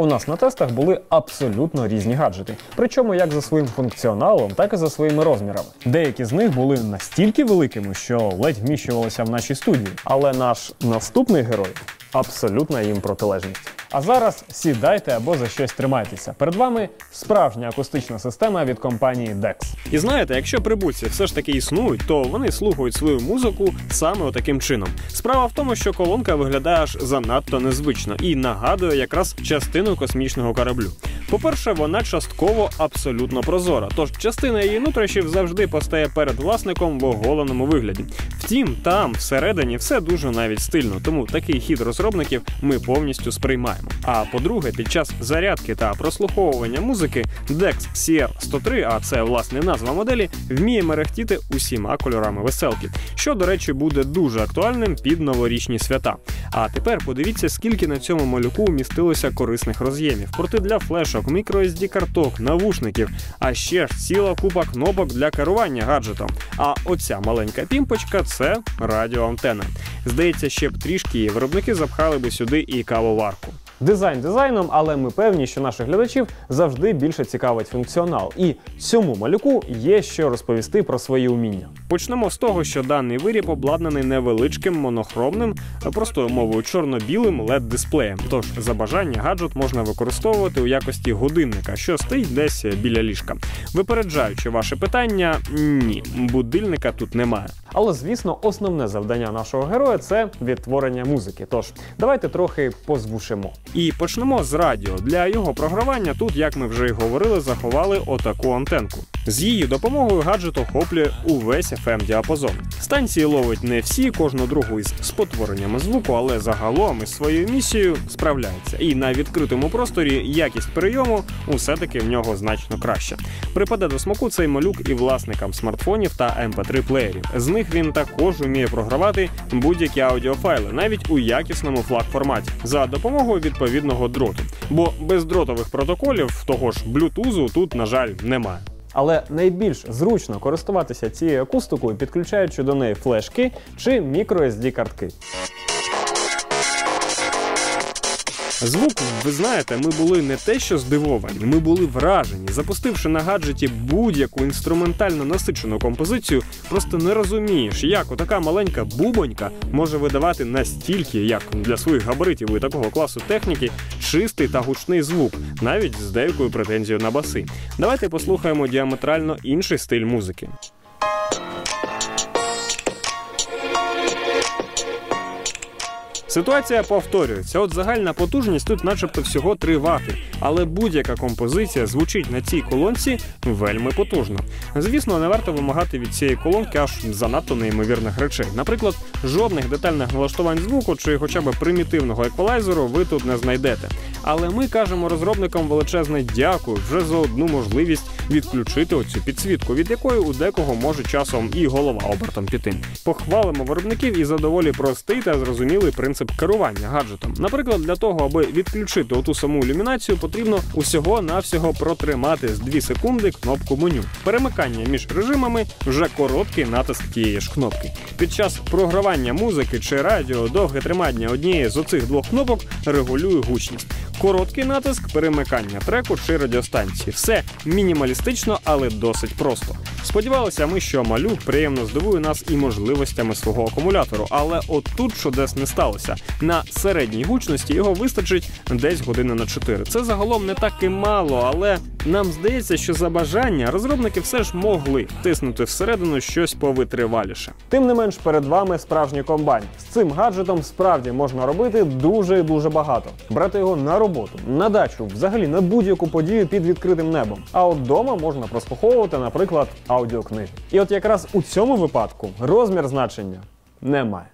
У нас на тестах були абсолютно різні гаджети, причому як за своїм функціоналом, так і за своїми розмірами. Деякі з них були настільки великими, що ледь вміщувалися в нашій студії. Але наш наступний герой абсолютна їм протилежність. А зараз сідайте або за щось тримайтеся. Перед вами справжня акустична система від компанії DEX. І знаєте, якщо прибульці все ж таки існують, то вони слухають свою музику саме таким чином. Справа в тому, що колонка виглядає аж занадто незвично і нагадує якраз частину космічного кораблю. По-перше, вона частково абсолютно прозора, тож частина її нутрощів завжди постає перед власником в оголеному вигляді. Втім, там всередині все дуже навіть стильно, тому такий хід розробників ми повністю сприймаємо. А по-друге, під час зарядки та прослуховування музики DEX CR103, а це власне назва моделі, вміє мерехтіти усіма кольорами веселки, що, до речі, буде дуже актуальним під новорічні свята. А тепер подивіться, скільки на цьому малюку вмістилося корисних роз'ємів: порти для флешок, microSD карток, навушників, а ще ж ціла купа кнопок для керування гаджетом. А оця маленька пімпочка це радіоантена. Здається, ще б трішки і виробники запхали би сюди і кавоварку. Дизайн дизайном, але ми певні, що наших глядачів завжди більше цікавить функціонал. І цьому малюку є що розповісти про свої уміння. Почнемо з того, що даний виріб обладнаний невеличким монохромним, простою мовою чорно-білим led дисплеєм. Тож за бажання гаджет можна використовувати у якості годинника, що стоїть десь біля ліжка. Випереджаючи ваше питання, ні, будильника тут немає. Але звісно, основне завдання нашого героя це відтворення музики. Тож давайте трохи позвушимо. І почнемо з радіо. Для його програвання тут, як ми вже й говорили, заховали отаку антенку. З її допомогою гаджет охоплює увесь fm діапазон. Станції ловить не всі, кожну другу із спотвореннями звуку, але загалом із своєю місією справляється. І на відкритому просторі якість прийому усе таки в нього значно краще. Припаде до смаку цей малюк і власникам смартфонів та mp 3 плеєрів. З них він також вміє програвати будь-які аудіофайли, навіть у якісному флаг форматі, за допомогою відповідного дроту. Бо бездротових протоколів того ж блютузу тут, на жаль, немає. Але найбільш зручно користуватися цією акустикою, підключаючи до неї флешки чи microSD картки. Звук, ви знаєте, ми були не те, що здивовані, ми були вражені. Запустивши на гаджеті будь-яку інструментально насичену композицію, просто не розумієш, як отака маленька бубонька може видавати настільки, як для своїх габаритів і такого класу техніки, чистий та гучний звук, навіть з деякою претензією на баси. Давайте послухаємо діаметрально інший стиль музики. Ситуація повторюється. От загальна потужність тут, начебто, всього 3 вати, але будь-яка композиція звучить на цій колонці вельми потужно. Звісно, не варто вимагати від цієї колонки аж занадто неймовірних речей. Наприклад, жодних детальних налаштувань звуку чи хоча б примітивного еквалайзеру ви тут не знайдете. Але ми кажемо розробникам величезне дякую вже за одну можливість відключити оцю підсвітку, від якої у декого може часом і голова обертом піти. Похвалимо виробників і за доволі простий та зрозумілий принцип керування гаджетом. Наприклад, для того, аби відключити оту саму ілюмінацію, потрібно усього-навсього протримати з 2 секунди кнопку меню. Перемикання між режимами вже короткий натиск тієї ж кнопки. Під час програвання музики чи радіо довге тримання однієї з оцих двох кнопок регулює гучність. Короткий натиск, перемикання треку чи радіостанції. Все мінімалістично, але досить просто. Сподівалися ми, що малюк приємно здивує нас і можливостями свого акумулятору, але от тут чудес не сталося. На середній гучності його вистачить десь години на 4. Це загалом не так і мало, але нам здається, що за бажання розробники все ж могли тиснути всередину щось повитриваліше. Тим не менш, перед вами справжній комбайн. З цим гаджетом справді можна робити дуже і дуже багато. Брати його на роботу, на дачу, взагалі на будь-яку подію під відкритим небом. А от вдома можна прослуховувати, наприклад, аудіокниги. І от якраз у цьому випадку розмір значення не має.